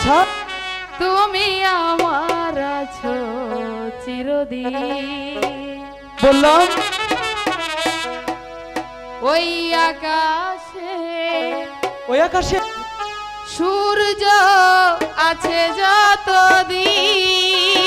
আছো? তুমি আমার আছো চিরদিন। বললাম ওই আকাশে ওই আকাশে সূর্য আছে যতদিন।